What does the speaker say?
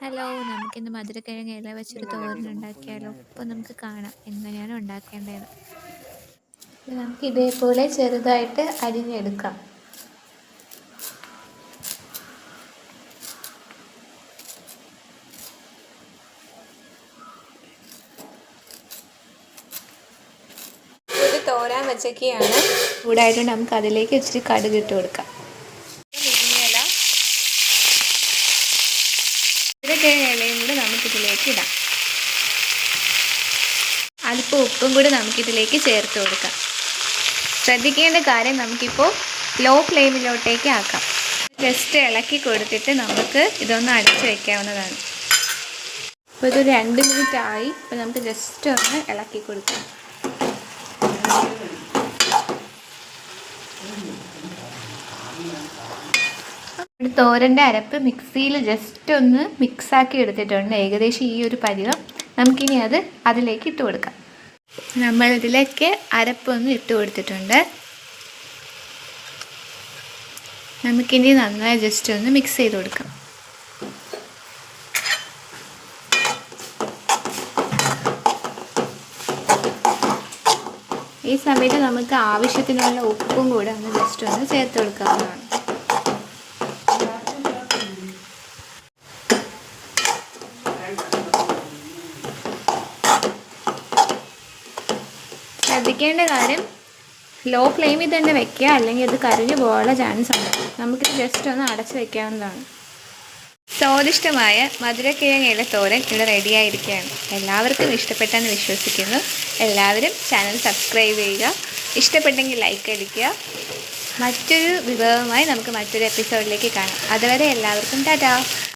Hello നമുക്കിന്ന് മധുരക്കിഴങ്ങ് ഇല വെച്ചൊരു തോരൻ ഉണ്ടാക്കിയാലോ? നമുക്ക് കാണാം എങ്ങനെയാണ് ഉണ്ടാക്കേണ്ടത് നമുക്ക് ഇതേപോലെ ചെറുതായിട്ട് അരിഞ്ഞെടുക്കാം. തോരാൻ വെച്ചൊക്കെയാണ്. കൂടായിട്ട് നമുക്ക് അതിലേക്ക് ഇച്ചിരി കടുക് ഇട്ട് കൊടുക്കാം. മധുരക്കിഴങ്ങ് ഇലയും കൂടി നമുക്കിതിലേക്ക് ഇടാം. അല്പം ഉപ്പും കൂടി നമുക്കിതിലേക്ക് ചേർത്ത് കൊടുക്കാം. ശ്രദ്ധിക്കേണ്ട കാര്യം നമുക്കിപ്പോൾ ലോ ഫ്ലെയിമിലോട്ടേക്ക് ആക്കാം. ജസ്റ്റ് ഇളക്കി കൊടുത്തിട്ട് നമുക്ക് ഇതൊന്ന് അടച്ച് വയ്ക്കാവുന്നതാണ് അപ്പോൾ ഇത് രണ്ട് മിനിറ്റ് ആയി. ഇപ്പോൾ നമുക്ക് ജസ്റ്റ് ഒന്ന് ഇളക്കി കൊടുക്കാം. ഒരു തോരന്റെ അരപ്പ് മിക്സിയിൽ ജസ്റ്റ് ഒന്ന് മിക്സാക്കി എടുത്തിട്ടുണ്ട്. ഏകദേശം ഈ ഒരു പരിവം. നമുക്കിനി അത് അതിലേക്ക് ഇട്ട് കൊടുക്കാം. നമ്മൾ ഇതിലേക്ക് അരപ്പൊന്ന് ഇട്ട് കൊടുത്തിട്ടുണ്ട്. നമുക്കിനി നന്നായി ജസ്റ്റ് ഒന്ന് മിക്സ് ചെയ്ത് കൊടുക്കാം. ഈ സമയത്ത് നമുക്ക് ആവശ്യത്തിനുള്ള ഉപ്പും കൂടെ ഒന്ന് ജസ്റ്റ് ഒന്ന് ചേർത്ത് കൊടുക്കാവുന്നതാണ്. ശ്രദ്ധിക്കേണ്ട കാര്യം ലോ ഫ്ലെയിമിൽ തന്നെ വെക്കുക അല്ലെങ്കിൽ അത് കരിഞ്ഞു പോകാനുള്ള ചാൻസ് ഉണ്ട്. നമുക്കിത് ജസ്റ്റ് ഒന്ന് അടച്ച് വെക്കാവുന്നതാണ്. സ്വാദിഷ്ടമായ മധുരക്കിഴങ്ങ് ഇലത്തോരൻ ഇവിടെ റെഡിയായിരിക്കുകയാണ് എല്ലാവർക്കും ഇഷ്ടപ്പെട്ടെന്ന് വിശ്വസിക്കുന്നു. എല്ലാവരും ചാനൽ സബ്സ്ക്രൈബ് ചെയ്യുക. ഇഷ്ടപ്പെട്ടെങ്കിൽ ലൈക്ക് അടിക്കുക. മറ്റൊരു വിഭവമായി നമുക്ക് മറ്റൊരു എപ്പിസോഡിലേക്ക് കാണാം. അതുവരെ എല്ലാവർക്കും ടാറ്റാ.